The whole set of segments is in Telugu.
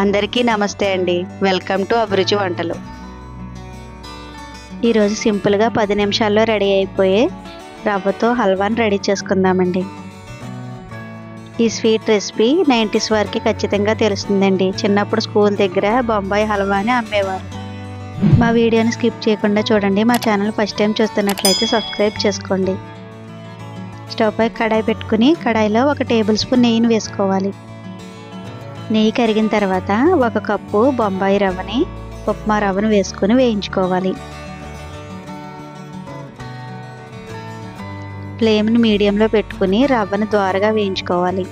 అందరికీ నమస్తే అండి. వెల్కమ్ టు అభిరుచి వంటలు. ఈరోజు సింపుల్గా పది నిమిషాల్లో రెడీ అయిపోయే రవ్వతో హల్వాని రెడీ చేసుకుందామండి. ఈ స్వీట్ రెసిపీ నైంటీస్ వారికి ఖచ్చితంగా తెలుస్తుందండి. చిన్నప్పుడు స్కూల్ దగ్గర బొంబాయి హల్వాని అమ్మేవారు. మా వీడియోని స్కిప్ చేయకుండా చూడండి. మా ఛానల్ ఫస్ట్ టైం చూస్తున్నట్లయితే సబ్స్క్రైబ్ చేసుకోండి. స్టవ్ పై కడాయి పెట్టుకుని కడాయిలో ఒక టేబుల్ స్పూన్ నెయ్యిని వేసుకోవాలి. నెయ్యి కరిగిన తర్వాత ఒక కప్పు బొంబాయి రవ్వని ఉప్మా రవ్వను వేసుకొని వేయించుకోవాలి. ఫ్లేమ్ని మీడియంలో పెట్టుకుని రవ్వను ద్వారగా వేయించుకోవాలి.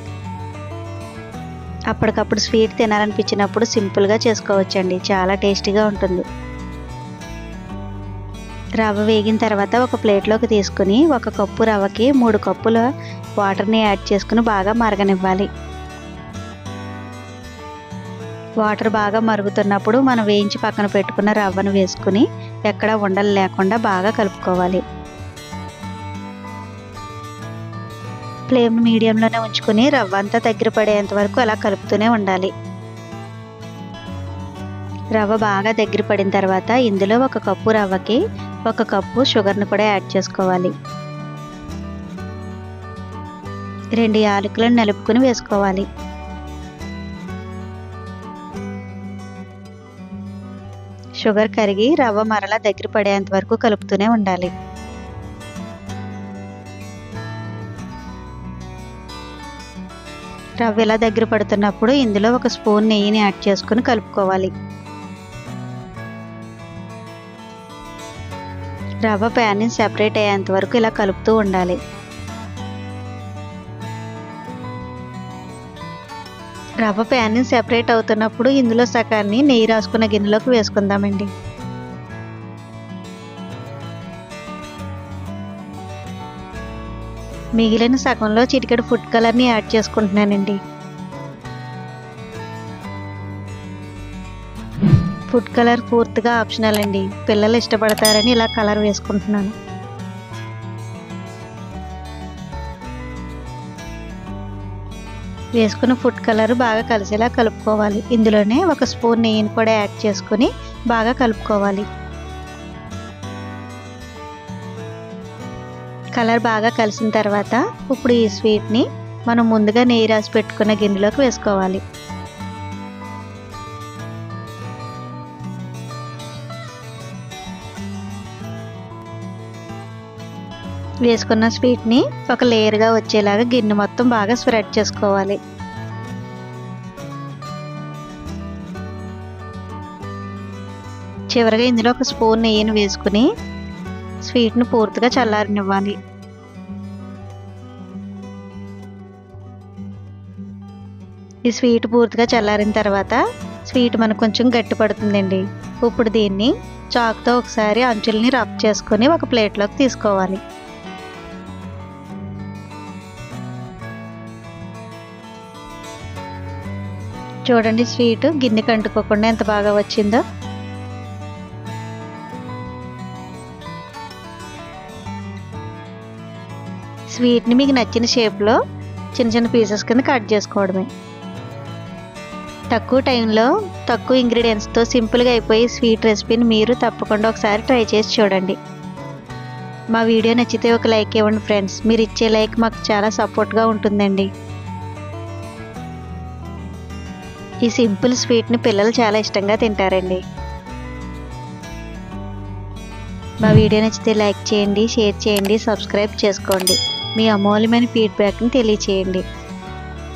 అప్పటికప్పుడు స్వీట్ తినాలనిపించినప్పుడు సింపుల్గా చేసుకోవచ్చండి. చాలా టేస్టీగా ఉంటుంది. రవ్వ వేగిన తర్వాత ఒక ప్లేట్లోకి తీసుకుని ఒక కప్పు రవ్వకి మూడు కప్పుల వాటర్ని యాడ్ చేసుకుని బాగా మరగనివ్వాలి. వాటర్ బాగా మరుగుతున్నప్పుడు మనం వేయించి పక్కన పెట్టుకున్న రవ్వను వేసుకుని ఎక్కడ ఉండలు లేకుండా బాగా కలుపుకోవాలి. ఫ్లేమ్ మీడియంలోనే ఉంచుకుని రవ్వ అంతా దగ్గర పడేంత వరకు అలా కలుపుతూనే ఉండాలి. రవ్వ బాగా దగ్గర పడిన తర్వాత ఇందులో ఒక కప్పు రవ్వకి ఒక కప్పు షుగర్ని కూడా యాడ్ చేసుకోవాలి. రెండు యాలకులను నలుపుకుని వేసుకోవాలి. షుగర్ కరిగి రవ్వ మరలా దగ్గర పడేంత వరకు కలుపుతూనే ఉండాలి. రవ్వ ఇలా దగ్గర పడుతున్నప్పుడు ఇందులో ఒక స్పూన్ నెయ్యిని యాడ్ చేసుకుని కలుపుకోవాలి. రవ్వ ప్యాన్ని సెపరేట్ అయ్యేంత వరకు ఇలా కలుపుతూ ఉండాలి. రవ్వ ప్యాన్ సెపరేట్ అవుతున్నప్పుడు ఇందులో సకాన్ని నెయ్యి రాసుకున్న గిన్నెలోకి వేసుకుందామండి. మిగిలిన సగంలో చిటికెడు ఫుడ్ కలర్ని యాడ్ చేసుకుంటున్నానండి. ఫుడ్ కలర్ పూర్తిగా ఆప్షనల్ అండి. పిల్లలు ఇష్టపడతారని ఇలా కలర్ వేసుకుంటున్నాను. వేసుకున్న ఫుడ్ కలర్ బాగా కలిసేలా కలుపుకోవాలి. ఇందులోనే ఒక స్పూన్ నెయ్యిని కూడా యాడ్ చేసుకుని బాగా కలుపుకోవాలి. కలర్ బాగా కలిసిన తర్వాత ఇప్పుడు ఈ స్వీట్ని మనం ముందుగా నెయ్యి రాసి పెట్టుకున్న గిన్నెలోకి వేసుకోవాలి. వేసుకున్న స్వీట్ని ఒక లేయర్గా వచ్చేలాగా గిన్నె మొత్తం బాగా స్ప్రెడ్ చేసుకోవాలి. చివరిగా ఇందులో ఒక స్పూన్ నెయ్యిని వేసుకుని స్వీట్ను పూర్తిగా చల్లారనివ్వాలి. ఈ స్వీట్ పూర్తిగా చల్లారిన తర్వాత స్వీట్ మనకు కొంచెం గట్టి పడుతుందండి. ఇప్పుడు దీన్ని చాక్తో ఒకసారి అంచుల్ని రబ్ చేసుకొని ఒక ప్లేట్లోకి తీసుకోవాలి. చూడండి స్వీట్. గిన్నెకి అంటుకోకుండా ఎంత బాగా వచ్చిందో. స్వీట్ని మీకు నచ్చిన షేప్లో చిన్న చిన్న పీసెస్ కింద కట్ చేసుకోవడమే. తక్కువ టైంలో తక్కువ ఇంగ్రీడియంట్స్తో సింపుల్గా అయిపోయి స్వీట్ రెసిపీని మీరు తప్పకుండా ఒకసారి ట్రై చేసి చూడండి. మా వీడియో నచ్చితే ఒక లైక్ ఇవ్వండి ఫ్రెండ్స్. మీరు ఇచ్చే లైక్ మాకు చాలా సపోర్ట్గా ఉంటుందండి. ఈ సింపుల్ స్వీట్ని పిల్లలు చాలా ఇష్టంగా తింటారండి. మా వీడియో నచ్చితే లైక్ చేయండి షేర్ చేయండి సబ్స్క్రైబ్ చేసుకోండి. మీ అమూల్యమైన ఫీడ్బ్యాక్ని తెలియచేయండి.